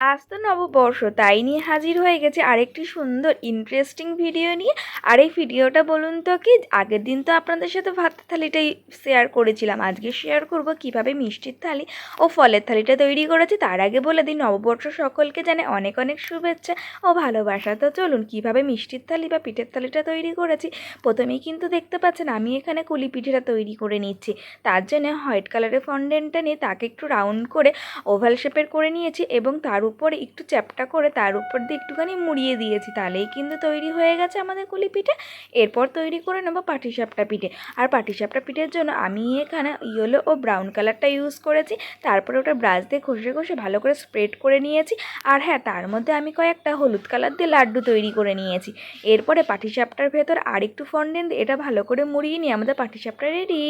আজ তো নববর্ষ, তাই নিয়ে হাজির হয়ে গেছে আরেকটি সুন্দর ইন্টারেস্টিং ভিডিও নিয়ে। আর এই ভিডিওটা বলুন তো কি, আগের দিন তো আপনাদের সাথে ভাতের থালিটাই শেয়ার করেছিলাম। আজকে শেয়ার করব কীভাবে মিষ্টির থালি ও ফলের থালিটা তৈরি করেছি। তার আগে বলে দিই, নববর্ষ সকলকে জানে অনেক অনেক শুভেচ্ছা ও ভালোবাসা। তো চলুন, কীভাবে মিষ্টির থালি বা পিঠের থালিটা তৈরি করেছি, প্রথমেই কিন্তু দেখতে পাচ্ছেন আমি এখানে কুলি পিঠেটা তৈরি করে নিচ্ছি। তার জন্য হোয়াইট কালারের ফন্ডেন্টটা নিয়ে তাকে একটু রাউন্ড করে ওভাল শেপের করে নিয়েছি এবং তার উপরে একটু চ্যাপটা করে তার উপর দিয়ে একটুখানি মুড়িয়ে দিয়েছি, তাহলেই কিন্তু তৈরি হয়ে গেছে আমাদের কুলি পিঠে এরপর তৈরি করে নেব পাটিসাপটা পিঠে। আর পাটিসাপটা পিঠের জন্য আমি এখানে ইয়েলো ও ব্রাউন কালারটা ইউজ করেছি, তারপরে ওটা ব্রাশ দিয়ে ঘষে ঘষে ভালো করে স্প্রেড করে নিয়েছি। আর হ্যাঁ তার মধ্যে আমি কয়েকটা হলুদ কালার দিয়ে লাড্ডু তৈরি করে নিয়েছি। এরপরে পাটিসাপটার ভেতর আর আরেকটু ফন্ডেন্ট এটা ভালো করে মুড়িয়ে নিয়ে আমাদের পাটিসাপটা রেডি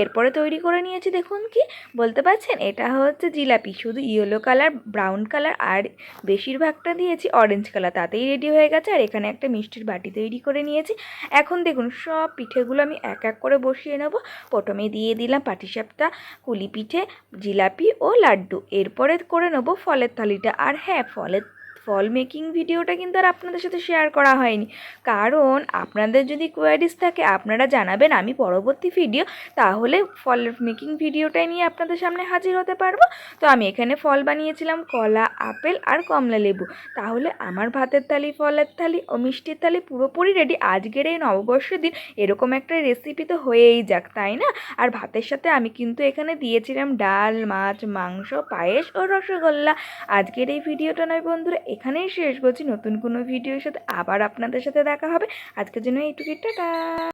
এরপরে তৈরি করে নিয়েছি, দেখুন কি, বলতে পারছেন? এটা হচ্ছে জিলাপি, শুধু ইয়েলো কালার, ব্রাউন কালার আর বেশিরভাগটা দিয়েছি অরেঞ্জ কালার তাতেই রেডি হয়ে গেছে। আর এখানে একটা মিষ্টির বাটি তৈরি করে নিয়েছি। এখন দেখুন, সব পিঠেগুলো আমি এক এক করে বসিয়ে নেব। প্রথমে দিয়ে দিলাম পাটিসাপটা কুলি পিঠে জিলাপি ও লাড্ডু। এরপরে করে নেব ফলের থালিটা। আর হ্যাঁ ফলের ফল মেকিং ভিডিওটা কিন্তু আর আপনাদের সাথে শেয়ার করা হয়নি। কারণ আপনাদের যদি কোয়ারিজ থাকে, আপনারা জানাবেন আমি পরবর্তী ভিডিও তাহলে ফল মেকিং ভিডিওটাই নিয়ে আপনাদের সামনে হাজির হতে পারব। তো আমি এখানে ফল বানিয়েছিলাম, কলা, আপেল আর কমলা লেবু। তাহলে আমার ভাতের থালি, ফলের থালি ও মিষ্টির থালি পুরোপুরি রেডি আজকের এই নববর্ষের দিন এরকম একটা রেসিপি তো হয়েই যাক, তাই না? আর ভাতের সাথে আমি কিন্তু এখানে দিয়েছিলাম ডাল, মাছ, মাংস, পায়েস ও রসগোল্লা। আজকের এই ভিডিওটা নয় বন্ধুরা এখানেই শেষ করছি নতুন কোনো ভিডিওর সাথে আবার আপনাদের সাথে দেখা হবে। আজকের জন্য এইটুকুই, টাটা!